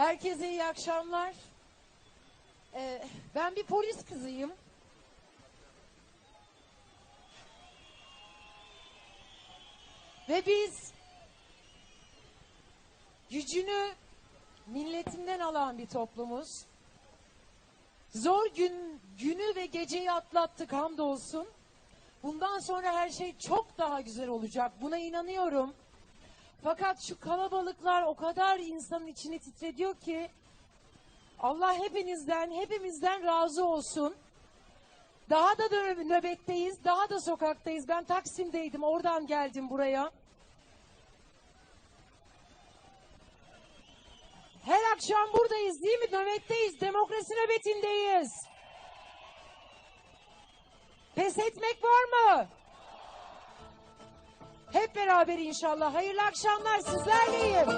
Herkese iyi akşamlar. Ee, ben bir polis kızıyım. Ve biz gücünü milletinden alan bir toplumuz. Zor gün, günü ve geceyi atlattık hamdolsun. Bundan sonra her şey çok daha güzel olacak. Buna inanıyorum. Fakat şu kalabalıklar o kadar insanın içini titrediyor ki Allah hepinizden, hepimizden razı olsun. Daha da nöbetteyiz, daha da sokaktayız. Ben Taksim'deydim, oradan geldim buraya. Her akşam buradayız değil mi? Nöbetteyiz, demokrasi nöbetindeyiz. Pes etmek var mı? Hep beraber inşallah. Hayırlı akşamlar sizlerleyim.